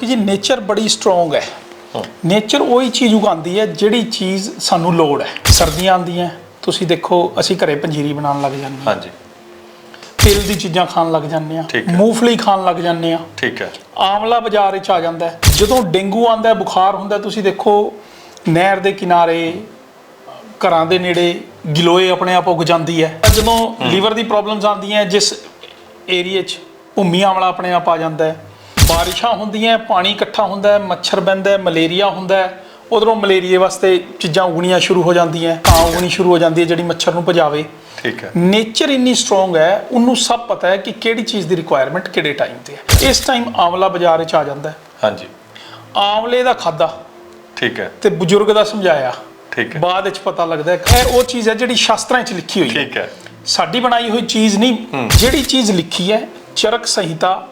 ਕਿਉਂਕਿ ਜੀ ਨੇਚਰ ਬੜੀ ਸਟਰੋਂਗ ਹੈ। ਨੇਚਰ ਉਹੀ ਚੀਜ਼ ਉਗਾਉਂਦੀ ਹੈ ਜਿਹੜੀ ਚੀਜ਼ ਸਾਨੂੰ ਲੋੜ ਹੈ। ਸਰਦੀਆਂ ਆਉਂਦੀਆਂ ਤੁਸੀਂ ਦੇਖੋ ਅਸੀਂ ਘਰੇ ਪੰਜੀਰੀ ਬਣਾਉਣ ਲੱਗ ਜਾਂਦੇ ਹਾਂ। ਹਾਂਜੀ। ਤਿਲ ਦੀ ਚੀਜ਼ਾਂ ਖਾਣ ਲੱਗ ਜਾਂਦੇ ਹੈ। ਮੂੰਗਫਲੀ ਖਾਣ ਲੱਗ ਜਾਂਦੇ ਹਾਂ। ਠੀਕ ਹੈ। ਆਮਲਾ ਬਾਜ਼ਾਰ ਵਿੱਚ ਆ ਜਾਂਦਾ ਜਦੋਂ ਡੇਂਗੂ ਆਂਦਾ ਹੈ ਬੁਖਾਰ ਹੁੰਦਾ ਤੁਸੀਂ ਦੇਖੋ ਨਹਿਰ ਦੇ ਕਿਨਾਰੇ ਘਰਾਂ ਦੇ ਨੇੜੇ ਗਿਲੋਏ ਆਪਣੇ ਆਪ ਉਗ ਜਾਂਦੀ ਹੈ। ਜਦੋਂ ਲੀਵਰ ਦੀ ਪ੍ਰੋਬਲਮਸ ਆਉਂਦੀਆਂ ਜਿਸ ਏਰੀਆ 'ਚ ਭੂਮੀ ਆਮਲਾ ਆਪਣੇ ਆਪ ਆ ਜਾਂਦਾ ਹੈ ਬਾਰਿਸ਼ਾਂ ਹੁੰਦੀਆਂ ਪਾਣੀ ਇਕੱਠਾ ਹੁੰਦਾ ਮੱਛਰ ਬਹਿੰਦਾ ਹੈ ਮਲੇਰੀਆ ਹੁੰਦਾ ਉਧਰੋਂ ਮਲੇਰੀਏ ਵਾਸਤੇ ਚੀਜ਼ਾਂ ਉਗਣੀਆਂ ਸ਼ੁਰੂ ਹੋ ਜਾਂਦੀਆਂ ਕਾਂ ਉਗਣੀ ਸ਼ੁਰੂ ਹੋ ਜਾਂਦੀ ਹੈ ਜਿਹੜੀ ਮੱਛਰ ਨੂੰ ਭਜਾਵੇ। ਠੀਕ ਹੈ। ਨੇਚਰ ਇੰਨੀ ਸਟਰੋਂਗ ਹੈ ਉਹਨੂੰ ਸਭ ਪਤਾ ਹੈ ਕਿ ਕਿਹੜੀ ਚੀਜ਼ ਦੀ ਰਿਕੁਆਇਰਮੈਂਟ ਕਿਹੜੇ ਟਾਈਮ ਤੇ ਹੈ। ਇਸ ਟਾਈਮ ਆਮਲਾ ਬਾਜ਼ਾਰ ਵਿੱਚ ਆ ਜਾਂਦਾ ਹੈ। ਹਾਂਜੀ। ਆਮਲੇ ਦਾ ਖਾਦਾ। ਠੀਕ ਹੈ। ਤੇ ਬਜ਼ੁਰਗ ਦਾ ਸਮਝਾਇਆ। ਠੀਕ ਹੈ। ਬਾਅਦ ਵਿੱਚ ਪਤਾ ਲੱਗਦਾ ਹੈ ਕਿ ਉਹ ਚੀਜ਼ ਹੈ ਜਿਹੜੀ ਸ਼ਾਸਤਰਾਂ 'ਚ ਲਿਖੀ ਹੋਈ ਹੈ। ਠੀਕ ਹੈ। ਸਾਡੀ ਬਣਾਈ ਹੋਈ ਚੀਜ਼ ਨਹੀਂ ਜਿਹੜੀ ਚੀਜ਼ ਲਿਖੀ ਹੈ ਚਰਕ ਸੰਹਿਤਾ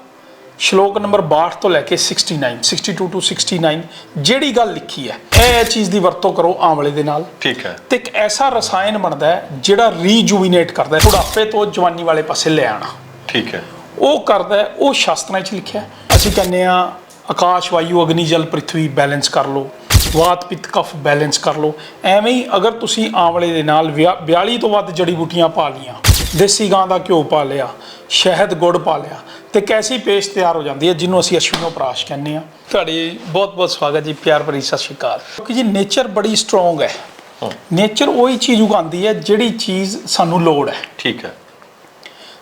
ਸ਼ਲੋਕ ਨੰਬਰ 62 ਤੋਂ ਲੈ ਕੇ 69 62 ਟੂ 69 ਜਿਹੜੀ ਗੱਲ ਲਿਖੀ ਹੈ ਇਹ ਚੀਜ਼ ਦੀ ਵਰਤੋਂ ਕਰੋ ਆਮਲੇ ਦੇ ਨਾਲ। ਠੀਕ ਹੈ। ਤੇ ਇੱਕ ਐਸਾ ਰਸਾਇਣ ਬਣਦਾ ਹੈ ਜਿਹੜਾ ਰੀਜੂਵੀਨੇਟ ਕਰਦਾ ਹੈ ਬੁਢਾਪੇ ਤੋਂ ਜਵਾਨੀ ਵਾਲੇ ਪਾਸੇ ਲੈ ਆਣਾ। ਠੀਕ ਹੈ। ਉਹ ਕਰਦਾ ਉਹ ਸ਼ਾਸਤਰਾਂ 'ਚ ਲਿਖਿਆ। ਅਸੀਂ ਕਹਿੰਦੇ ਆ ਆਕਾਸ਼ ਵਾਯੂ ਅਗਨੀ ਜਲ ਪ੍ਰਿਥਵੀ ਬੈਲੈਂਸ ਕਰ ਲਓ। ਵਾਤ ਪਿੱਤ ਕਫ ਬੈਲੈਂਸ ਕਰ ਲਓ। ਐਵੇਂ ਹੀ ਅਗਰ ਤੁਸੀਂ ਆਂਵਲੇ ਦੇ ਨਾਲ ਵਿਆ- 42 ਤੋਂ ਵੱਧ ਜੜੀ ਬੂਟੀਆਂ ਪਾ ਲੀਆਂ ਦੇਸੀ ਗਾਂ ਦਾ ਘਿਓ ਪਾ ਲਿਆ ਸ਼ਹਿਦ ਗੁੜ ਪਾ ਲਿਆ ਤੇ ਕੈਸੀ ਪੇਸਟ ਤਿਆਰ ਹੋ ਜਾਂਦੀ ਹੈ ਜਿਹਨੂੰ ਅਸੀਂ ਅਸ਼ਵਿਨੋ ਪ੍ਰਾਸ਼ ਕਹਿੰਦੇ ਆ ਤੁਹਾਡੀ ਬਹੁਤ ਬਹੁਤ ਸਵਾਗਤ ਜੀ ਪਿਆਰ ਭਰੀ ਸਤਿ ਸ਼੍ਰੀ ਅਕਾਲ। ਕਿਉਂਕਿ ਜੀ ਨੇਚਰ ਬੜੀ ਸਟਰੋਂਗ ਹੈ। ਨੇਚਰ ਉਹੀ ਚੀਜ਼ ਉਗਾਉਂਦੀ ਹੈ ਜਿਹੜੀ ਚੀਜ਼ ਸਾਨੂੰ ਲੋੜ ਹੈ। ਠੀਕ ਹੈ।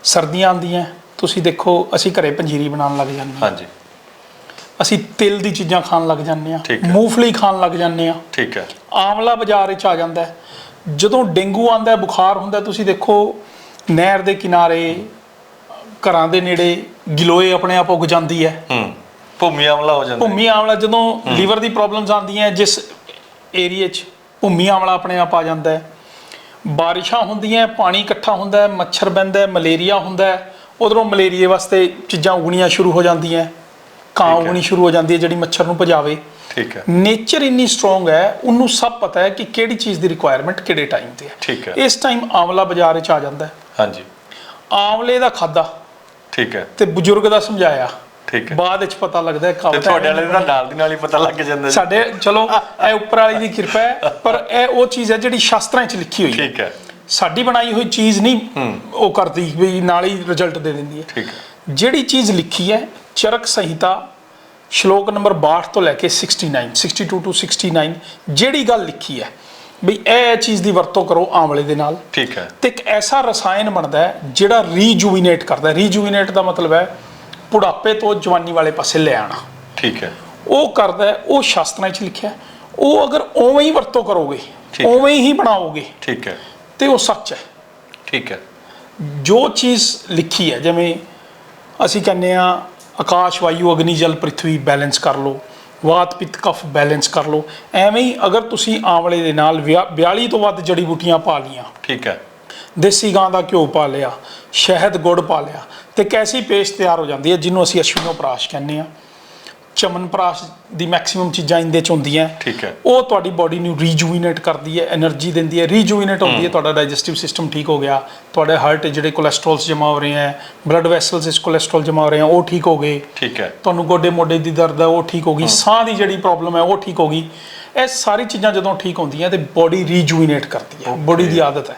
ਸਰਦੀਆਂ ਆਉਂਦੀਆਂ ਤੁਸੀਂ ਦੇਖੋ ਅਸੀਂ ਘਰੇ ਪੰਜੀਰੀ ਬਣਾਉਣ ਲੱਗ ਜਾਂਦੇ ਹਾਂ। ਹਾਂਜੀ। ਅਸੀਂ ਤਿਲ ਦੀ ਚੀਜ਼ਾਂ ਖਾਣ ਲੱਗ ਜਾਂਦੇ ਹੈ। ਮੂੰਗਫਲੀ ਖਾਣ ਲੱਗ ਜਾਂਦੇ ਹਾਂ। ਠੀਕ ਹੈ। ਆਮਲਾ ਬਾਜ਼ਾਰ ਵਿੱਚ ਆ ਜਾਂਦਾ ਜਦੋਂ ਡੇਂਗੂ ਆਂਦਾ ਹੈ ਬੁਖਾਰ ਹੁੰਦਾ ਤੁਸੀਂ ਦੇਖੋ ਨਹਿਰ ਦੇ ਕਿਨਾਰੇ ਘਰਾਂ ਦੇ ਨੇੜੇ ਗਿਲੋਏ ਆਪਣੇ ਆਪ ਉਗ ਜਾਂਦੀ ਹੈ। ਹੂੰ ਭੂਮੀ ਆਮਲਾ ਹੋ ਜਾਂਦਾ ਹੈ। ਭੂਮੀ ਆਮਲਾ ਜਦੋਂ ਲੀਵਰ ਦੀ ਪ੍ਰੋਬਲਮਸ ਆਉਂਦੀਆਂ ਜਿਸ ਏਰੀਆ 'ਚ ਭੂਮੀ ਆਮਲਾ ਆਪਣੇ ਆਪ ਆ ਜਾਂਦਾ ਹੈ। ਬਾਰਿਸ਼ਾਂ ਹੁੰਦੀਆਂ ਪਾਣੀ ਇਕੱਠਾ ਹੁੰਦਾ ਹੈ ਮੱਛਰ ਬਹਿੰਦਾ ਹੈ ਮਲੇਰੀਆ ਹੁੰਦਾ ਹੈ ਉਧਰੋਂ ਮਲੇਰੀਏ ਵਾਸਤੇ ਚੀਜ਼ਾਂ ਉਗਣੀਆਂ ਸ਼ੁਰੂ ਹੋ ਜਾਂਦੀਆਂ ਕਾਂ ਹੈ। ਉਗਣੀ ਸ਼ੁਰੂ ਹੋ ਜਾਂਦੀ ਹੈ ਜਿਹੜੀ ਮੱਛਰ ਨੂੰ ਭਜਾਵੇ। ਠੀਕ ਹੈ। ਨੇਚਰ ਇੰਨੀ ਸਟਰੋਂਗ ਹੈ ਉਹਨੂੰ ਸਭ ਪਤਾ ਹੈ ਕਿ ਕਿਹੜੀ ਚੀਜ਼ ਦੀ ਰਿਕੁਆਇਰਮੈਂਟ ਕਿਹੜੇ ਟਾਈਮ ਤੇ ਠੀਕ ਹੈ। ਹੈ ਇਸ ਟਾਈਮ ਆਮਲਾ ਬਾਜ਼ਾਰ ਵਿੱਚ ਆ ਜਾਂਦਾ ਹੈ। ਹਾਂਜੀ। ਆਮਲੇ ਦਾ ਖਾਦਾ। ਠੀਕ ਹੈ। ਤੇ ਬਜ਼ੁਰਗ ਦਾ ਸਮਝਾਇਆ। ਠੀਕ ਹੈ। ਬਾਅਦ ਵਿੱਚ ਪਤਾ ਲੱਗਦਾ ਹੈ ਤੇ ਤੁਹਾਡੇ ਵਾਲੇ ਦਾ ਨਾਲ ਦੀ ਨਾਲ ਹੀ ਪਤਾ ਲੱਗ ਜਾਂਦਾ ਜੀ। ਸਾਡੇ ਚਲੋ ਇਹ ਉੱਪਰ ਵਾਲੀ ਦੀ ਕਿਰਪਾ ਹੈ ਪਰ ਇਹ ਉਹ ਚੀਜ਼ ਹੈ ਜਿਹੜੀ ਸ਼ਾਸਤਰਾਂ 'ਚ ਲਿਖੀ ਹੋਈ ਹੈ। ਠੀਕ ਹੈ। ਸਾਡੀ ਬਣਾਈ ਹੋਈ ਚੀਜ਼ ਨਹੀਂ ਉਹ ਕਰਦੀ ਵੀ ਨਾਲ ਹੀ ਰਿਜ਼ਲਟ ਦੇ ਦਿੰਦੀ ਹੈ। ਠੀਕ ਹੈ। ਜਿਹੜੀ ਚੀਜ਼ ਲਿਖੀ ਹੈ ਚਰਕ ਸੰਹਿਤਾ ਸ਼ਲੋਕ ਨੰਬਰ 62 ਤੋਂ ਲੈ ਕੇ 69 62 ਟੂ 69 ਜਿਹੜੀ ਗੱਲ ਲਿਖੀ ਹੈ ਵੀ ਇਹ ਚੀਜ਼ ਦੀ ਵਰਤੋਂ ਕਰੋ ਆਮਲੇ ਦੇ ਨਾਲ। ਠੀਕ ਹੈ। ਤੇ ਇੱਕ ਐਸਾ ਰਸਾਇਣ ਬਣਦਾ ਹੈ ਜਿਹੜਾ ਰੀਜੂਵੀਨੇਟ ਕਰਦਾ ਹੈ। ਰੀਜੂਵੀਨੇਟ ਦਾ ਮਤਲਬ ਹੈ ਬੁਢਾਪੇ ਤੋਂ ਜਵਾਨੀ ਵਾਲੇ ਪਾਸੇ ਲੈ ਆਣਾ। ਠੀਕ ਹੈ। ਉਹ ਕਰਦਾ ਹੈ ਉਹ ਸ਼ਾਸਤਰਾਂ 'ਚ ਲਿਖਿਆ। ਉਹ ਅਗਰ ਉਵੇਂ ਹੀ ਵਰਤੋਂ ਕਰੋਗੇ। ਉਵੇਂ ਹੀ ਬਣਾਓਗੇ ਠੀਕ ਹੈ। ਤੇ ਉਹ ਸੱਚ ਹੈ। ਠੀਕ ਹੈ। ਜੋ ਚੀਜ਼ ਲਿਖੀ ਹੈ ਜਿਵੇਂ ਅਸੀਂ ਕਹਿੰਦੇ ਆ ਆਕਾਸ਼ ਵਾਯੂ ਅਗਨੀ ਜਲ ਪ੍ਰਿਥਵੀ ਬੈਲੈਂਸ ਕਰ ਲਓ। ਵਾਤ ਪਿੱਤ ਕਫ ਬੈਲੈਂਸ ਕਰ ਲਓ। ਐਵੇਂ ਹੀ ਅਗਰ ਤੁਸੀਂ ਆਮਲੇ ਦੇ ਨਾਲ 42 ਤੋਂ ਵੱਧ ਜੜੀ ਬੂਟੀਆਂ ਪਾ ਲੀਆਂ ਠੀਕ ਹੈ। ਦੇਸੀ ਗਾਂ ਦਾ ਘਿਓ ਪਾ ਲਿਆ ਸ਼ਹਿਦ ਗੁੜ ਪਾ ਲਿਆ ਤੇ ਕੈਸੀ ਪੇਸਟ ਤਿਆਰ ਹੋ ਜਾਂਦੀ ਹੈ ਜਿਹਨੂੰ ਅਸੀਂ ਅਸ਼ਵਿਨੋ ਪ੍ਰਾਸ਼ ਕਹਿੰਦੇ ਆ ਚਮਨ ਚਮਨਪ੍ਰਾਸ਼ ਦੀ ਮੈਕਸਿਮਮ ਚੀਜ਼ਾਂ ਇਹਦੇ ਚ ਹੁੰਦੀਆਂ। ਠੀਕ ਹੈ। ਉਹ ਤੁਹਾਡੀ ਬਾਡੀ ਨੂੰ ਰੀਜੂਵੀਨੇਟ ਕਰਦੀ ਹੈ એનર્ਜੀ ਦਿੰਦੀ ਹੈ ਰੀਜੂਵੀਨੇਟ ਹੁੰਦੀ ਹੈ ਤੁਹਾਡਾ ਡਾਈਜੈਸਟਿਵ ਸਿਸਟਮ ਠੀਕ ਹੋ ਗਿਆ। ਤੁਹਾਡੇ ਹਾਰਟ ਜਿਹੜੇ ਕੋਲੇਸਟ੍ਰੋਲਸ ਜਮਾ ਹੋ ਰਹੇ ਹੈ ਬਲੱਡ ਵੈਸਲਸ ਇਸ ਕੋਲੇਸਟ੍ਰੋਲ ਜਮਾ ਹੋ ਰਹੇ ਆ ਉਹ ਠੀਕ ਹੋ ਗਏ। ਠੀਕ ਹੈ। ਤੁਹਾਨੂੰ ਗੋਡੇ ਮੋਢੇ ਦੀ ਦਰਦ ਹੈ ਉਹ ਠੀਕ ਹੋ ਗਈ। ਸਾਹ ਦੀ ਜਿਹੜੀ ਪ੍ਰੋਬਲਮ ਹੈ ਉਹ ਠੀਕ ਹੋ ਗਈ। ਇਹ ਸਾਰੀ ਚੀਜ਼ਾਂ ਜਦੋਂ ਠੀਕ ਹੁੰਦੀਆਂ ਤੇ ਬਾਡੀ ਰੀਜੂਵੀਨੇਟ ਕਰਦੀ ਹੈ। ਬਾਡੀ ਦੀ ਆਦਤ ਹੈ।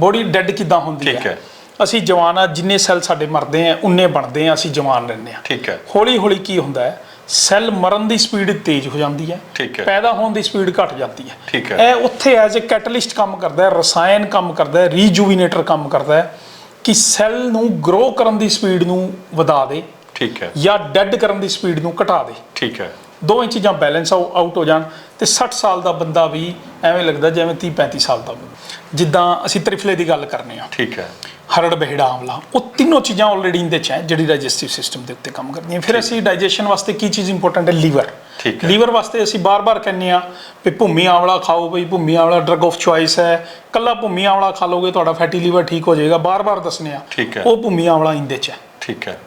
ਬਾਡੀ ਡੈੱਡ ਕਿਦਾਂ ਹੁੰਦੀ ਹੈ? ਠੀਕ ਹੈ। ਅਸੀਂ ਜਵਾਨ ਆ ਜਿੰਨੇ ਸੈੱਲ ਸਾਡੇ ਮਰਦੇ ਆ ਉਨੇ ਬਣਦੇ ਆ ਅਸੀਂ ਜਵਾਨ ਰਹਿੰਦੇ ਆ ਠੀਕ ਹੈ। ਹੌਲੀ ਹੌਲੀ ਕੀ ਹੁੰਦਾ ਹੈ? ਸੈੱਲ ਮਰਨ ਦੀ ਸਪੀਡ ਤੇਜ਼ ਹੋ ਜਾਂਦੀ ਹੈ ਠੀਕ ਹੈ। ਪੈਦਾ ਹੋਣ ਦੀ ਸਪੀਡ ਘਟ ਜਾਂਦੀ ਹੈ। ਠੀਕ ਹੈ। ਇਹ ਉੱਥੇ ਐਜ਼ ਅ ਕੈਟਲਿਸਟ ਕੰਮ ਕਰਦਾ ਹੈ ਰਸਾਇਣ ਕੰਮ ਕਰਦਾ ਹੈ ਰੀਜੂਵੀਨੇਟਰ ਕੰਮ ਕਰਦਾ ਹੈ ਕਿ ਸੈੱਲ ਨੂੰ ਗਰੋ ਕਰਨ ਦੀ ਸਪੀਡ ਨੂੰ ਵਧਾ ਦੇ ਠੀਕ ਹੈ। ਜਾਂ ਡੈੱਡ ਕਰਨ ਦੀ ਸਪੀਡ ਨੂੰ ਘਟਾ ਦੇ। ਠੀਕ ਹੈ। ਦੋਵੇਂ ਚੀਜ਼ਾਂ ਬੈਲੈਂਸ ਆਊਟ ਹੋ ਜਾਣ ਤੇ 60 ਸਾਲ ਦਾ ਬੰਦਾ ਵੀ ਐਵੇਂ ਲੱਗਦਾ ਜਿਵੇਂ 30 35 ਸਾਲ ਦਾ ਬੰਦਾ। ਜਿੱਦਾਂ ਅਸੀਂ ਤ੍ਰਿਫਲੇ ਦੀ ਗੱਲ ਕਰਨੇ ਆ। ਠੀਕ ਹੈ। ਹਰੜ ਬਹਿੜਾ ਆਮਲਾ ਉਹ ਤਿੰਨੋਂ ਚੀਜ਼ਾਂ ਆਲਰੇਡੀ ਇਹਦੇ ਚ ਹੈ ਜਿਹੜੀ ਡਾਈਜੈਸਟਿਵ ਸਿਸਟਮ ਦੇ ਉੱਤੇ ਕੰਮ ਕਰਦੀਆਂ। ਫਿਰ ਅਸੀਂ ਡਾਈਜੈਸ਼ਨ ਵਾਸਤੇ ਕੀ ਚੀਜ਼ ਇੰਪੋਰਟੈਂਟ ਹੈ? ਲੀਵਰ। ਠੀਕ ਹੈ। ਲੀਵਰ ਵਾਸਤੇ ਅਸੀਂ ਬਾਰ-ਬਾਰ ਕਹਿੰਦੇ ਆ ਵੀ ਭੂਮੀ ਆਮਲਾ ਖਾਓ ਬਈ bhumi amla drug of choice ਹੈ। ਕੱਲਾ ਭੂਮੀ ਆਮਲਾ ਖਾ ਲੋਗੇ ਤੁਹਾਡਾ ਫੈਟੀ ਲੀਵਰ ਠੀਕ ਹੋ ਜਾਏਗਾ। ਬਾਰ-ਬਾਰ ਦੱਸਨੇ ਆ ਠੀਕ ਹੈ। ਉਹ ਭੂਮੀ ਆਮਲਾ ਇਹਦੇ ਚ ਹੈ। ਠੀਕ ਹੈ।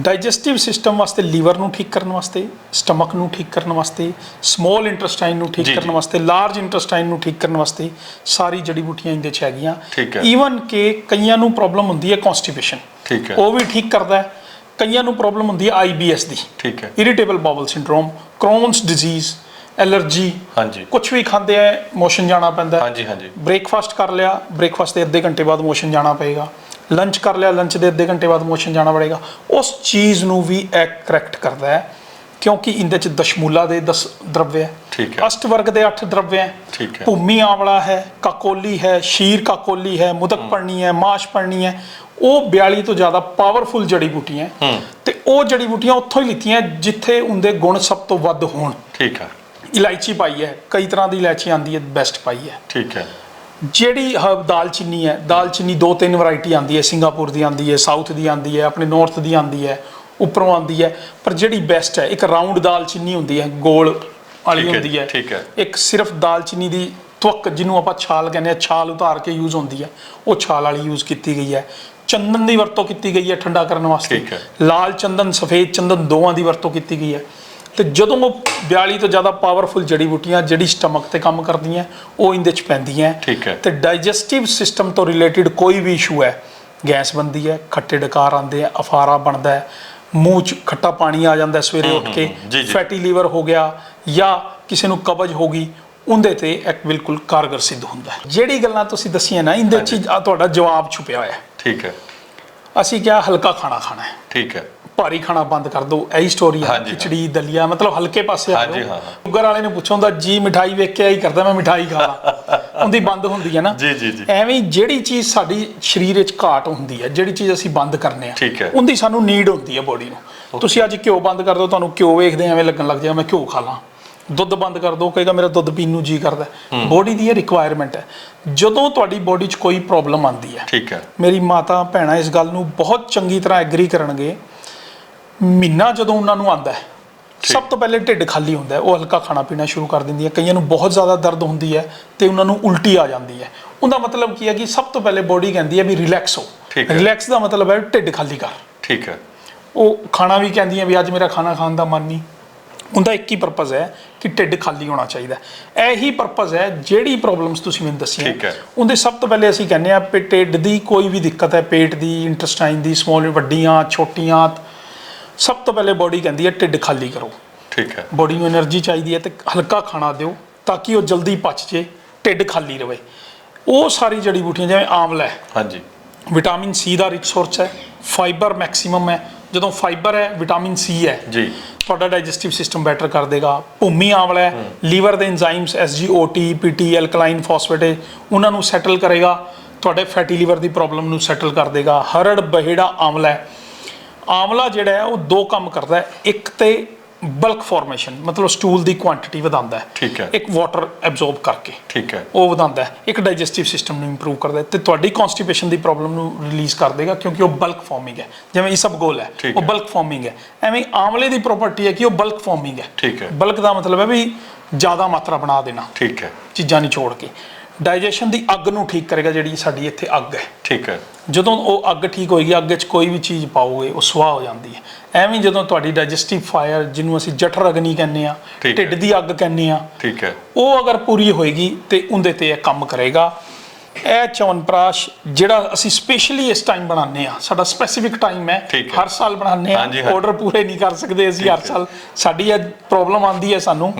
ਡਾਈਜੈਸਟਿਵ ਸਿਸਟਮ ਵਾਸਤੇ ਲੀਵਰ ਨੂੰ ਠੀਕ ਕਰਨ ਵਾਸਤੇ ਸਟਮਕ ਨੂੰ ਠੀਕ ਕਰਨ ਵਾਸਤੇ ਸਮੋਲ ਇੰਟੈਸਟਾਈਨ ਨੂੰ ਠੀਕ ਕਰਨ। ਵਾਸਤੇ ਲਾਰਜ ਇੰਟੈਸਟਾਈਨ ਨੂੰ ਠੀਕ ਕਰਨ ਵਾਸਤੇ ਸਾਰੀ ਜੜੀ ਬੂਟੀਆਂ ਇਹਦੇ ਚ ਹੈਗੀਆਂ। ਠੀਕ ਹੈ। ਈਵਨ ਕਿ ਕਈਆਂ ਨੂੰ ਪ੍ਰੋਬਲਮ ਹੁੰਦੀ ਹੈ ਕਨਸਟੀਪੇਸ਼ਨ ਠੀਕ ਹੈ। ਉਹ ਵੀ ਠੀਕ ਕਰਦਾ ਹੈ। ਕਈਆਂ ਨੂੰ ਪ੍ਰੋਬਲਮ ਹੁੰਦੀ ਹੈ ਆਈਬੀਐਸ ਦੀ। ਠੀਕ ਹੈ। Irritable bowel syndrome crohn's disease allergy ਹਾਂਜੀ। ਕੁਝ ਵੀ ਖਾਂਦੇ ਆ ਮੋਸ਼ਨ ਜਾਣਾ ਪੈਂਦਾ ਹਾਂਜੀ ਹਾਂਜੀ। ਬ੍ਰੇਕਫਾਸਟ ਕਰ ਲਿਆ ਬ੍ਰੇਕਫਾਸਟ ਦੇ ਅੱਧੇ ਘੰਟੇ ਬਾਅਦ ਮੋਸ਼ਨ ਜਾਣਾ ਪਏਗਾ। ਲੰਚ ਕਰ ਲਿਆ ਲੰਚ ਦੇ ਅੱਧੇ ਘੰਟੇ ਬਾਅਦ ਮੋਸ਼ਨ ਜਾਣਾ ਪੜੇਗਾ। ਉਸ ਚੀਜ਼ ਨੂੰ ਵੀ ਇਹ ਕਰੈਕਟ ਕਰਦਾ ਹੈ ਕਿਉਂਕਿ ਇਹਦੇ ਚ ਦਸ਼ਮੂਲਾ ਦੇ 10 ਦਰਵਯ ਹੈ। ਠੀਕ ਹੈ। ਅਸ਼ਟ ਵਰਗ ਦੇ 8 ਦਰਵਯ ਹੈ। ਠੀਕ ਹੈ। ਭੂਮੀ ਆਵਲਾ ਹੈ ਕਾਕੋਲੀ ਹੈ ਸ਼ੀਰ ਕਾਕੋਲੀ ਹੈ ਮੁਦਕ ਪੜਨੀ ਹੈ ਮਾਸ਼ ਪੜਨੀ ਹੈ। ਉਹ 42 ਤੋਂ ਜ਼ਿਆਦਾ ਪਾਵਰਫੁਲ ਜੜੀ ਬੂਟੀਆਂ। ਤੇ ਉਹ ਜੜੀ ਬੂਟੀਆਂ ਉੱਥੋਂ ਹੀ ਲਿੱਤੀਆਂ ਜਿੱਥੇ ਉਹਦੇ ਗੁਣ ਸਭ ਤੋਂ ਵੱਧ ਹੋਣ। ਠੀਕ ਹੈ। ਇਲਾਇਚੀ ਪਾਈ ਹੈ ਕਈ ਤਰ੍ਹਾਂ ਦੀ ਇਲਾਇਚੀ ਆਂਦੀ ਹੈ ਬੈਸਟ ਪਾਈ ਹੈ। ਠੀਕ ਹੈ। ਜਿਹੜੀ ਹਰਬ ਦਾਲਚੀਨੀ ਹੈ ਦਾਲਚੀਨੀ ਦੋ ਤਿੰਨ ਵੈਰਾਈਟੀ ਆਂਦੀ ਹੈ ਸਿੰਗਾਪੁਰ ਦੀ ਆਂਦੀ ਹੈ ਸਾਊਥ ਦੀ ਆਂਦੀ ਹੈ ਆਪਣੇ ਨਾਰਥ ਦੀ ਆਂਦੀ ਹੈ ਉੱਪਰੋਂ ਆਂਦੀ ਹੈ ਪਰ ਜਿਹੜੀ ਬੈਸਟ ਹੈ ਇੱਕ ਰਾਉਂਡ ਦਾਲਚੀਨੀ ਹੁੰਦੀ ਹੈ ਗੋਲ ਵਾਲੀ ਹੁੰਦੀ ਹੈ ਠੀਕ ਹੈ। ਇੱਕ ਸਿਰਫ ਦਾਲਚੀਨੀ ਦੀ ਤਵਕ ਜਿਹਨੂੰ ਆਪਾਂ ਛਾਲ ਕਹਿੰਦੇ ਆ ਛਾਲ ਉਤਾਰ ਕੇ ਯੂਜ਼ ਹੁੰਦੀ ਹੈ ਉਹ ਛਾਲ ਵਾਲੀ ਯੂਜ਼ ਕੀਤੀ ਗਈ ਹੈ ਚੰਦਨ ਦੀ ਵਰਤੋਂ ਕੀਤੀ ਗਈ ਹੈ ਠੰਡਾ ਕਰਨ ਵਾਸਤੇ। ਲਾਲ ਚੰਦਨ ਸਫੇਦ ਚੰਦਨ ਦੋਵਾਂ ਦੀ ਵਰਤੋਂ ਕੀਤੀ ਗਈ ਹੈ ਤੇ ਜਦੋਂ ਉਹ 42 ਤੋਂ ਜ਼ਿਆਦਾ ਪਾਵਰਫੁਲ ਜੜੀ ਬੂਟੀਆਂ ਜਿਹੜੀ ਸਟਮਕ ਤੇ ਕੰਮ ਕਰਦੀਆਂ ਉਹ ਇਹਦੇ ਚ ਪੈਂਦੀਆਂ। ਠੀਕ ਹੈ। ਤੇ ਡਾਈਜੈਸਟਿਵ ਸਿਸਟਮ ਤੋਂ ਰਿਲੇਟਡ ਕੋਈ ਵੀ ਇਸ਼ੂ ਹੈ ਗੈਸ ਬੰਦੀ ਹੈ ਖੱਟੇ ਡਕਾਰ ਆਉਂਦੇ ਆ ਅਫਾਰਾ ਬਣਦਾ ਹੈ ਮੂੰਹ ਚ ਖੱਟਾ ਪਾਣੀ ਆ ਜਾਂਦਾ ਸਵੇਰੇ ਉੱਠ ਕੇ। ਫੈਟੀ ਲੀਵਰ ਹੋ ਗਿਆ ਜਾਂ ਕਿਸੇ ਨੂੰ ਕਬਜ਼ ਹੋ ਗਈ ਉਹਦੇ ਤੇ ਇੱਕ ਬਿਲਕੁਲ ਕਾਰਗਰ ਸਿੱਧ ਹੁੰਦਾ ਹੈ। ਜਿਹੜੀ ਗੱਲਾਂ ਤੁਸੀਂ ਦੱਸੀਆਂ ਨਾ ਇਹਦੇ ਚ ਤੁਹਾਡਾ ਜਵਾਬ ਛੁਪਿਆ ਹੋਇਆ ਹੈ। ਠੀਕ ਹੈ। ਅਸੀਂ ਕਿਹਾ ਹਲਕਾ ਖਾਣਾ ਖਾਣਾ ਹੈ। ਠੀਕ ਹੈ। ਭਾਰੀ ਖਾਣਾ ਬੰਦ ਕਰ ਦਿਓ ਇਹੀ ਸਟੋਰੀ ਹਾਂ। ਖਿਚੜੀ ਦਲੀਆ ਮਤਲਬ ਹਲਕੇ ਪਾਸੇ ਆ ਜਾਓ। ਸ਼ੂਗਰ ਵਾਲੇ ਨੂੰ ਪੁੱਛੋ ਹੁੰਦਾ ਜੀ ਮਿਠਾਈ ਵੇਖ ਕੇ ਆਈ ਕਰਦਾ ਮੈਂ ਮਿਠਾਈ ਖਾ ਲਾਂ। ਉਹਦੀ ਬੰਦ ਹੁੰਦੀ ਹੈ ਨਾ। ਜੀ, ਜੀ, ਜੀ। ਐਵੇਂ ਜਿਹੜੀ ਚੀਜ਼ ਸਾਡੀ ਸਰੀਰ ਵਿੱਚ ਘਾਟ ਹੁੰਦੀ ਹੈ ਜਿਹੜੀ ਚੀਜ਼ ਅਸੀਂ ਬੰਦ ਕਰਨੇ ਆ। ਉਹਦੀ ਸਾਨੂੰ ਨੀਡ ਹੁੰਦੀ ਹੈ ਬੋਡੀ ਨੂੰ। ਤੁਸੀਂ ਅੱਜ ਘਿਓ ਬੰਦ ਕਰ ਦਿਓ ਤੁਹਾਨੂੰ ਘਿਓ ਵੇਖਦੇ ਐਵੇਂ ਲੱਗਣ ਲੱਗ ਜਾਏਗਾ ਮੈਂ ਘਿਓ ਖਾ ਲਾਂ। ਦੁੱਧ ਬੰਦ ਕਰ ਦਿਓ ਕਹੇਗਾ ਮੇਰਾ ਦੁੱਧ ਪੀਣ ਨੂੰ ਜੀ ਕਰਦਾ। ਬੋਡੀ ਦੀ ਇਹ ਰਿਕੁਆਇਰਮੈਂਟ ਹੈ। ਜਦੋਂ ਤੁਹਾਡੀ ਬੋਡੀ 'ਚ ਕੋਈ ਪ੍ਰੋਬਲਮ ਆਉਂਦੀ ਹੈ ਠੀਕ ਹੈ। ਮੇਰੀ ਮਾਤਾ ਭੈਣਾਂ ਇਸ ਗੱਲ ਨੂੰ ਬਹੁਤ ਚੰਗੀ ਤਰ੍ਹਾਂ ਐਗਰੀ ਕਰਨਗੇ ਮਹੀਨਾ ਜਦੋਂ ਉਹਨਾਂ ਨੂੰ ਆਂਦਾ ਹੈ ਸਭ ਤੋਂ ਪਹਿਲੇ ਢਿੱਡ ਖਾਲੀ ਹੁੰਦਾ ਹੈ ਉਹ ਹਲਕਾ ਖਾਣਾ ਪੀਣਾ ਸ਼ੁਰੂ ਕਰ ਦਿੰਦੀ ਹੈ ਕਈਆਂ ਨੂੰ ਬਹੁਤ ਜ਼ਿਆਦਾ ਦਰਦ ਹੁੰਦੀ ਹੈ ਤੇ ਉਹਨਾਂ ਨੂੰ ਉਲਟੀ ਆ ਜਾਂਦੀ ਹੈ। ਉਹਦਾ ਮਤਲਬ ਕੀ ਹੈ ਕਿ ਸਭ ਤੋਂ ਪਹਿਲੇ ਬੋਡੀ ਕਹਿੰਦੀ ਹੈ ਵੀ ਰਿਲੈਕਸ ਹੋ। ਰਿਲੈਕਸ ਦਾ ਮਤਲਬ ਹੈ ਢਿੱਡ ਖਾਲੀ ਕਰ। ਠੀਕ ਹੈ। ਉਹ ਖਾਣਾ ਵੀ ਕਹਿੰਦੀ ਹੈ ਵੀ ਅੱਜ ਮੇਰਾ ਖਾਣਾ ਖਾਣ ਦਾ ਮਨ ਨਹੀਂ। ਉਹਦਾ ਇੱਕ ਹੀ ਪਰਪਸ ਹੈ ਕਿ ਢਿੱਡ ਖਾਲੀ ਹੋਣਾ ਚਾਹੀਦਾ ਹੈ। ਇਹੀ ਪਰਪਸ ਹੈ ਜਿਹੜੀ ਪ੍ਰੋਬਲਮਸ ਤੁਸੀਂ ਮੈਨੂੰ ਦੱਸੀਆਂ। ਠੀਕ ਹੈ। ਉਹਦੇ ਸਭ ਤੋਂ ਪਹਿਲੇ ਅਸੀਂ ਕਹਿੰਦੇ ਆ ਕਿ ਢਿੱਡ ਦੀ ਕੋਈ ਵੀ ਦਿੱਕਤ ਹੈ ਪੇਟ ਦੀ ਇੰਟੈਸਟਾਈਨ ਦੀ ਸਮਾਲ ਵੱਡੀਆਂ ਛੋਟੀਆਂ ਸਭ ਤੋਂ ਪਹਿਲੇ ਬੋਡੀ ਕਹਿੰਦੀ ਹੈ ਢਿੱਡ ਖਾਲੀ ਕਰੋ। ਠੀਕ ਹੈ। ਬੋਡੀ ਨੂੰ એનર્ਜੀ ਚਾਹੀਦੀ ਹੈ ਤੇ ਹਲਕਾ ਖਾਣਾ ਦਿਓ ਤਾਂ ਕਿ ਉਹ ਜਲਦੀ ਪਚ ਜੇ ਢਿੱਡ ਖਾਲੀ ਰਹੇ ਉਹ ਸਾਰੀ ਜੜੀ ਬੂਟੀਆਂ ਜਿਵੇਂ ਆਮਲਾ ਹੈ। ਹਾਂਜੀ। ਵਿਟਾਮਿਨ ਸੀ ਦਾ ਰਿਚ ਸੋਰਸ ਹੈ ਫਾਈਬਰ ਮੈਕਸਿਮਮ ਹੈ। ਜਦੋਂ ਫਾਈਬਰ ਹੈ ਵਿਟਾਮਿਨ ਸੀ ਹੈ। ਜੀ। ਤੁਹਾਡਾ ਡਾਈਜੈਸਟਿਵ ਸਿਸਟਮ ਬੈਟਰ ਕਰ ਦੇਗਾ। ਭੂਮੀ ਆਵਲਾ ਹੈ ਲੀਵਰ ਦੇ enzymes SGOT PT alkaline phosphatase ਉਹਨਾਂ ਨੂੰ ਸੈਟਲ ਕਰੇਗਾ। ਤੁਹਾਡੇ ਫੈਟੀ ਲੀਵਰ ਦੀ ਪ੍ਰੋਬਲਮ ਨੂੰ ਸੈਟਲ ਕਰ ਦੇਗਾ। ਹਰੜ ਬਹਿੜਾ ਆਮਲਾ ਹੈ। ਆਮਲਾ ਜਿਹੜਾ ਹੈ ਉਹ ਦੋ ਕੰਮ ਕਰਦਾ ਹੈ। ਇੱਕ ਤੇ ਬਲਕ ਫਾਰਮੇਸ਼ਨ ਮਤਲਬ ਸਟੂਲ ਦੀ ਕੁਆਂਟੀਟੀ ਵਧਾਉਂਦਾ ਹੈ। ਠੀਕ ਹੈ। ਇੱਕ ਵਾਟਰ ਐਬਜ਼ੌਰਬ ਕਰਕੇ। ਠੀਕ ਹੈ। ਉਹ ਵਧਾਉਂਦਾ ਹੈ। ਇੱਕ ਡਾਈਜੈਸਟਿਵ ਸਿਸਟਮ ਨੂੰ ਇੰਪਰੂਵ ਕਰਦਾ ਹੈ ਤੇ ਤੁਹਾਡੀ ਕਨਸਟੀਪੇਸ਼ਨ ਦੀ ਪ੍ਰੋਬਲਮ ਨੂੰ ਰਿਲੀਜ਼ ਕਰ ਦੇਗਾ ਕਿਉਂਕਿ ਉਹ ਬਲਕ ਫਾਰਮਿੰਗ ਹੈ। ਜਿਵੇਂ ਇਸਬਗੋਲ ਹੈ ਉਹ। ਬਲਕ ਫਾਰਮਿੰਗ ਹੈ। ਐਵੇਂ ਆਮਲੇ ਦੀ ਪ੍ਰੋਪਰਟੀ ਹੈ ਕਿ ਉਹ ਬਲਕ ਫਾਰਮਿੰਗ ਹੈ। ਠੀਕ ਹੈ। ਬਲਕ ਦਾ ਮਤਲਬ ਹੈ ਵੀ ਜ਼ਿਆਦਾ ਮਾਤਰਾ ਬਣਾ ਦੇਣਾ। ਠੀਕ ਹੈ। ਚੀਜ਼ਾਂ ਨਿਚੋੜ ਕੇ। ਡਾਈਜੈਸ਼ਨ ਦੀ ਅੱਗ ਨੂੰ ਠੀਕ ਕਰੇਗਾ ਜਿਹੜੀ ਸਾਡੀ ਇੱਥੇ ਅੱਗ ਹੈ। ਠੀਕ ਹੈ। ਜਦੋਂ ਉਹ ਅੱਗ ਠੀਕ ਹੋਏਗੀ ਅੱਗ 'ਚ ਕੋਈ ਵੀ ਚੀਜ਼ ਪਾਓਗੇ ਉਹ ਸੁਆਹ ਹੋ ਜਾਂਦੀ ਹੈ। ਐਵੇਂ ਜਦੋਂ ਤੁਹਾਡੀ ਡਾਈਜੈਸਟਿਵ ਫਾਇਰ ਜਿਹਨੂੰ ਅਸੀਂ ਜਠਰ ਅਗਨੀ ਕਹਿੰਦੇ ਆ ਠੀਕ ਹੈ। ਢਿੱਡ ਦੀ ਅੱਗ ਕਹਿੰਦੇ ਆ ਠੀਕ ਹੈ। ਉਹ ਅਗਰ ਪੂਰੀ ਹੋਏਗੀ ਤੇ ਉਹਦੇ ਤੇ ਇਹ ਕੰਮ ਕਰੇਗਾ। ਇਹ ਚਵਨਪ੍ਰਾਸ਼ ਜਿਹੜਾ ਅਸੀਂ ਸਪੈਸ਼ਲੀ ਇਸ ਟਾਈਮ ਬਣਾਉਂਦੇ ਆ ਸਾਡਾ ਸਪੈਸੀਫਿਕ ਟਾਈਮ ਹੈ ਠੀਕ ਹੈ। ਹਰ ਸਾਲ ਬਣਾਉਂਦੇ ਆ ਹਾਂਜੀ। ਆਰਡਰ ਪੂਰੇ ਨਹੀਂ ਕਰ ਸਕਦੇ ਅਸੀਂ ਹਰ। ਸਾਲ। ਸਾਡੀ ਇਹ ਪ੍ਰੋਬਲਮ ਆਂਦੀ ਹੈ ਸਾਨੂੰ।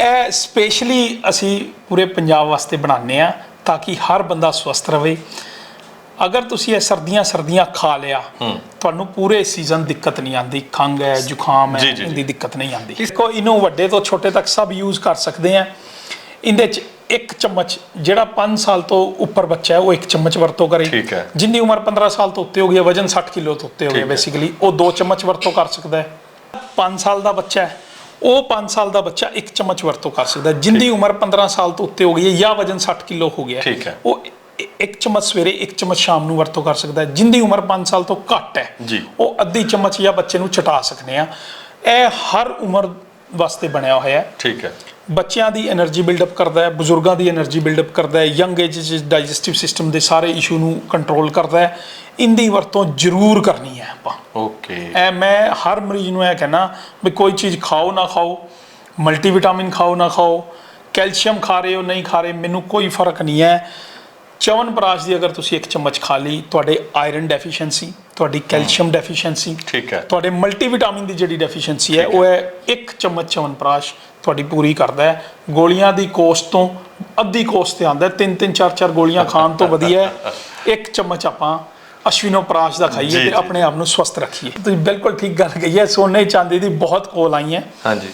ਇਹ ਸਪੈਸ਼ਲੀ ਅਸੀਂ ਪੂਰੇ ਪੰਜਾਬ ਵਾਸਤੇ ਬਣਾਉਂਦੇ ਆ ਤਾਂ ਕਿ ਹਰ ਬੰਦਾ ਸਵਸਥ ਰਵੇ। ਅਗਰ ਤੁਸੀਂ ਇਹ ਸਰਦੀਆਂ ਸਰਦੀਆਂ ਖਾ ਲਿਆ ਤੁਹਾਨੂੰ ਪੂਰੇ ਸੀਜ਼ਨ ਦਿੱਕਤ ਨਹੀਂ ਆਂਦੀ ਖੰਗ ਹੈ ਜ਼ੁਕਾਮ ਹੈ। ਇਹਦੀ ਦਿੱਕਤ ਨਹੀਂ ਆਂਦੀ ਇਸਕੋ ਇਹਨੂੰ ਵੱਡੇ ਤੋਂ ਛੋਟੇ ਤੱਕ ਸਭ ਯੂਜ਼ ਕਰ ਸਕਦੇ ਆ ਇਹਦੇ ਚ ਇੱਕ ਚਮਚ ਜਿਹੜਾ 5 ਸਾਲ ਤੋਂ ਉੱਪਰ ਬੱਚਾ ਹੈ ਉਹ ਇੱਕ ਚਮਚ ਵਰਤੋਂ ਕਰੇ। ਠੀਕ ਹੈ। ਜਿੰਨੀ ਉਮਰ 15 ਸਾਲ ਤੋਂ ਉੱਤੇ ਹੋ ਗਈ ਹੈ ਵਜਨ 60 ਕਿਲੋ ਤੋਂ ਉੱਤੇ ਹੋ ਗਿਆ। ਬੇਸਿਕਲੀ ਉਹ ਦੋ ਚਮਚ ਵਰਤੋਂ ਕਰ ਸਕਦਾ ਹੈ। 5 ਸਾਲ ਦਾ ਬੱਚਾ ਹੈ ਉਹ 5 ਸਾਲ ਦਾ ਬੱਚਾ ਇੱਕ ਚਮਚ ਵਰਤੋਂ ਕਰ ਸਕਦਾ ਜਿੰਦੀ ਉਮਰ 15 ਸਾਲ ਤੋਂ ਉੱਤੇ ਹੋ ਗਈ ਹੈ ਜਾਂ ਵਜਨ 60 ਕਿਲੋ ਹੋ ਗਿਆ ਠੀਕ ਹੈ। ਉਹ ਇੱਕ ਚਮਚ ਸਵੇਰੇ ਇੱਕ ਚਮਚ ਸ਼ਾਮ ਨੂੰ ਵਰਤੋਂ ਕਰ ਸਕਦਾ ਜਿੰਦੀ ਉਮਰ 5 ਸਾਲ ਤੋਂ ਘੱਟ ਹੈ। ਉਹ ਅੱਧੀ ਚਮਚ ਜਾਂ ਬੱਚੇ ਨੂੰ ਚਟਾ ਸਕਦੇ ਆ। ਇਹ ਹਰ ਉਮਰ ਵਾਸਤੇ ਬਣਿਆ ਹੋਇਆ ਹੈ। ਠੀਕ ਹੈ। ਬੱਚਿਆਂ ਦੀ એનર્ਜੀ ਬਿਲਡ ਅਪ ਕਰਦਾ ਹੈ ਬਜ਼ੁਰਗਾਂ ਦੀ એનર્ਜੀ ਬਿਲਡ ਅਪ ਕਰਦਾ ਹੈ ਯੰਗ ਏਜ ਵਿੱਚ ਡਾਈਜੈਸਟਿਵ ਸਿਸਟਮ ਦੇ ਸਾਰੇ ਇਸ਼ੂ ਨੂੰ ਕੰਟਰੋਲ ਕਰਦਾ ਹੈ। ਇੰਦੀ ਵਰਤੋਂ ਜ਼ਰੂਰ ਕਰਨੀ ਹੈ ਆਪਾਂ। ਓਕੇ ਐ ਮੈਂ ਹਰ ਮਰੀਜ਼ ਨੂੰ ਇਹ ਕਹਿਣਾ ਵੀ ਕੋਈ ਚੀਜ਼ ਖਾਓ ਨਾ ਖਾਓ ਮਲਟੀਵਿਟਾਮਿਨ ਖਾਓ ਨਾ ਖਾਓ ਕੈਲਸ਼ੀਅਮ ਖਾ ਰਹੇ ਹੋ ਨਹੀਂ ਖਾ ਰਹੇ ਮੈਨੂੰ ਕੋਈ ਫ਼ਰਕ ਨਹੀਂ ਹੈ। ਚਵਨ ਪ੍ਰਾਸ਼ ਦੀ ਅਗਰ ਤੁਸੀਂ ਇੱਕ ਚਮਚ ਖਾ ਲਈ ਤੁਹਾਡੇ ਆਇਰਨ ਡੈਫੀਸ਼ੀਐਂਸੀ ਤੁਹਾਡੀ ਕੈਲਸ਼ੀਅਮ ਡੈਫੀਸ਼ੀਐਂਸੀ ਠੀਕ ਹੈ। ਤੁਹਾਡੇ ਮਲਟੀਵਿਟਾਮਿਨ ਦੀ ਜਿਹੜੀ ਡੈਫੀਸ਼ੀਐਂਸੀ ਹੈ। ਉਹ ਹੈ ਇੱਕ ਚਮਚ ਚਵਨ ਪ੍ਰਾਸ਼ ਤੁਹਾਡੀ ਪੂਰੀ ਕਰਦਾ ਹੈ। ਗੋਲੀਆਂ ਦੀ ਕੋਸ ਤੋਂ ਅੱਧੀ ਕੋਸ ਤੇ ਆਉਂਦਾ ਹੈ। ਤਿੰਨ ਤਿੰਨ ਚਾਰ ਚਾਰ ਗੋਲੀਆਂ ਖਾਣ ਤੋਂ ਵਧੀਆ ਹੈ। ਇੱਕ ਚਮਚ ਆਪਾਂ ਅਸ਼ਵਿਨੋਪ੍ਰਾਸ਼ ਦਾ ਖਾਈਏ ਤੇ। ਆਪਣੇ ਆਪ ਨੂੰ ਸਵਸਥ ਰੱਖੀਏ। ਤੁਸੀਂ ਬਿਲਕੁਲ ਠੀਕ ਗੱਲ ਕਹੀ ਹੈ। ਸੋਨੇ ਚਾਂਦੀ ਦੀ ਬਹੁਤ ਕੋਲ ਆਈ ਹੈ। ਹਾਂਜੀ।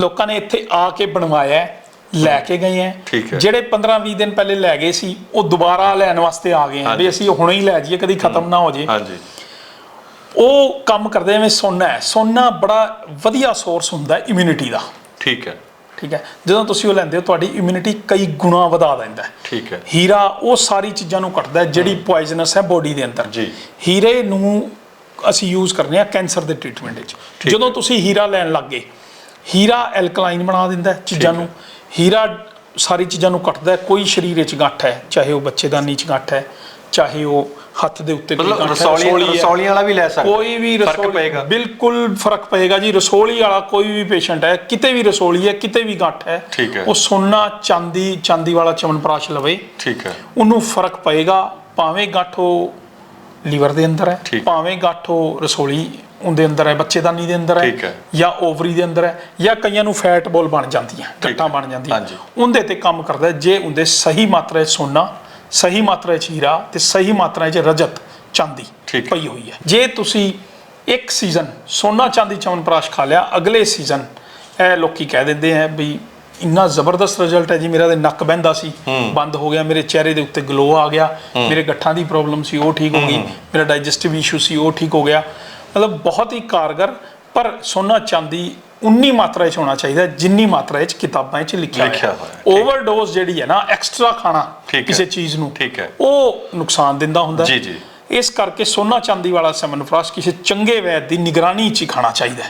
ਲੋਕਾਂ ਨੇ ਇੱਥੇ ਆ ਕੇ ਬਣਵਾਇਆ ਹੈ, ਲੈ ਕੇ ਗਏ ਹੈ। ਜਿਹੜੇ 15-20 ਦਿਨ ਪਹਿਲੇ ਲੈ ਗਏ ਸੀ ਉਹ ਦੁਬਾਰਾ ਲੈਣ ਵਾਸਤੇ ਆ ਗਏ ਹਾਂਜੀ। ਵੀ ਅਸੀਂ ਹੁਣੇ ਹੀ ਲੈ ਜਾਈਏ ਕਦੀ ਖਤਮ ਨਾ ਹੋ ਜੇ ਹਾਂਜੀ। ਉਹ ਕੰਮ ਕਰਦੇ ਜਿਵੇਂ ਸੋਨਾ ਹੈ। ਸੋਨਾ ਬੜਾ ਵਧੀਆ ਸੋਰਸ ਹੁੰਦਾ ਇਮਿਊਨਿਟੀ ਦਾ। ਠੀਕ ਹੈ। ਠੀਕ ਹੈ। ਜਦੋਂ ਤੁਸੀਂ ਉਹ ਲੈਂਦੇ ਹੋ ਤੁਹਾਡੀ ਇਮਿਊਨਿਟੀ ਕਈ ਗੁਣਾ ਵਧਾ ਦਿੰਦਾ ਹੈ। ਠੀਕ ਹੈ। ਹੀਰਾ ਉਹ ਸਾਰੀ ਚੀਜ਼ਾਂ ਨੂੰ ਕੱਟਦਾ ਹੈ ਜਿਹੜੀ ਪੋਇਜ਼ਨਸ ਹੈ ਬੋਡੀ ਦੇ ਅੰਦਰ। ਜੀ। ਹੀਰੇ ਨੂੰ ਅਸੀਂ ਯੂਜ਼ ਕਰਨੇ ਆ ਕੈਂਸਰ ਦੇ ਟ੍ਰੀਟਮੈਂਟ ਵਿੱਚ। ਜਦੋਂ ਤੁਸੀਂ ਹੀਰਾ ਲੈਣ ਲੱਗੇ ਹੀਰਾ ਐਲਕਲਾਈਨ ਬਣਾ ਦਿੰਦਾ ਹੈ ਚੀਜ਼ਾਂ ਹੈ। ਨੂੰ। ਹੀਰਾ ਸਾਰੀ ਚੀਜ਼ਾਂ ਨੂੰ ਕੱਟਦਾ ਹੈ ਕੋਈ ਸਰੀਰ ਵਿੱਚ ਗੱਠ ਹੈ ਚਾਹੇ ਉਹ ਬੱਚੇਦਾਨੀ ਚ ਗੱਠ ਹੈ ਚਾਹੇ ਉਹ ਹੱਥ ਦੇ ਉੱਤੇ ਕੋਈ ਮਤਲਬ ਹੈ, ਰਸੌਲੀ ਰਸੌਲੀ ਹੈ। ਰਸੌਲੀਆਂ ਵਾਲਾ ਵੀ ਲੈ ਸਕਦਾ ਕੋਈ ਵੀ ਫ਼ਰਕ ਰਸੌਲੀ ਪਏਗਾ ਬਿਲਕੁਲ ਫ਼ਰਕ ਪਏਗਾ ਜੀ ਰਸੋਲੀ ਵਾਲਾ ਕੋਈ ਵੀ ਪੇਸ਼ੈਂਟ ਹੈ ਕਿਤੇ ਵੀ ਰਸੋਲੀ ਹੈ ਕਿਤੇ ਵੀ ਗੱਠ ਹੈ ਠੀਕ ਹੈ। ਉਹ ਸੋਨਾ ਚਾਂਦੀ ਚਾਂਦੀ ਵਾਲਾ ਚਮਨਪ੍ਰਾਸ਼ ਲਵੇ ਠੀਕ ਹੈ ਉਹਨੂੰ ਫ਼ਰਕ ਪਏਗਾ ਭਾਵੇਂ ਗੱਠ ਉਹ ਲੀਵਰ ਦੇ ਅੰਦਰ ਹੈ ਠੀਕ। ਭਾਵੇਂ ਗੱਠ ਉਹ ਰਸੋਲੀ ਉਹਦੇ ਅੰਦਰ ਹੈ ਬੱਚੇਦਾਨੀ ਦੇ ਅੰਦਰ ਠੀਕ ਹੈ। ਜਾਂ ਓਵਰੀ ਦੇ ਅੰਦਰ ਹੈ ਜਾਂ ਕਈਆਂ ਨੂੰ ਫੈਟ ਬੋਲ ਬਣ ਜਾਂਦੀਆਂ ਗੱਠਾਂ ਹੈ। ਬਣ ਜਾਂਦੀਆਂ ਹਾਂਜੀ। ਉਹਦੇ ਤੇ ਕੰਮ ਕਰਦਾ ਹੈ, ਜੇ ਉਹਦੇ ਸਹੀ ਮਾਤਰਾ ਵਿੱਚ ਸੋਨਾ ਸਹੀ ਮਾਤਰਾ ਵਿੱਚ ਹੀਰਾ ਤੇ ਸਹੀ ਮਾਤਰਾ ਵਿੱਚ ਰਜਤ ਚਾਂਦੀ। ਪਈ ਹੋਈ ਹੈ। ਜੇ ਤੁਸੀਂ ਇੱਕ ਸੀਜ਼ਨ ਸੋਨਾ ਚਾਂਦੀ ਚਮਨਪ੍ਰਾਸ਼ ਖਾ ਲਿਆ ਅਗਲੇ ਸੀਜ਼ਨ ਇਹ ਲੋਕੀ ਕਹਿ ਦਿੰਦੇ ਆ ਵੀ ਇੰਨਾ ਜ਼ਬਰਦਸਤ ਰਿਜ਼ਲਟ ਹੈ ਜੀ ਮੇਰਾ ਤੇ ਨੱਕ ਬਹਿੰਦਾ ਸੀ ਬੰਦ ਹੋ ਗਿਆ ਮੇਰੇ ਚਿਹਰੇ ਦੇ ਉੱਤੇ ਗਲੋ ਆ ਗਿਆ ਮੇਰੇ ਗੱਠਾਂ ਦੀ ਪ੍ਰੋਬਲਮ ਸੀ ਉਹ ਠੀਕ ਹੋ ਗਈ ਮੇਰਾ ਡਾਈਜੈਸਟਿਵ ਇਸ਼ੂ ਸੀ ਉਹ ਠੀਕ ਹੋ ਗਿਆ। ਮਤਲਬ ਬਹੁਤ ਹੀ ਕਾਰਗਰ ਪਰ ਸੋਨਾ ਚਾਂਦੀ ਉਨੀ ਮਾਤਰਾ ਵਿੱਚ ਹੋਣਾ ਚਾਹੀਦਾ ਹੈ, ਜਿੰਨੀ ਮਾਤਰਾ ਵਿੱਚ ਕਿਤਾਬਾਂ ਵਿੱਚ ਲਿਖਿਆ ਲਿਖਿਆ ਹੋਇਆ ਠੀਕ। ਓਵਰਡੋਜ਼ ਜਿਹੜੀ ਹੈ ਨਾ ਐਕਸਟਰਾ ਖਾਣਾ ਠੀਕ ਹੈ। ਕਿਸੇ ਚੀਜ਼ ਨੂੰ ਠੀਕ ਹੈ। ਉਹ ਨੁਕਸਾਨ ਦਿੰਦਾ ਹੁੰਦਾ ਹੈ। ਜੀ, ਜੀ। ਇਸ ਕਰਕੇ ਸੋਨਾ ਚਾਂਦੀ ਵਾਲਾ ਸਮਨਫਰਾਸ਼ ਕਿਸੇ ਚੰਗੇ ਵੈਦ ਦੀ ਨਿਗਰਾਨੀ 'ਚ ਹੀ ਖਾਣਾ ਚਾਹੀਦਾ ਹੈ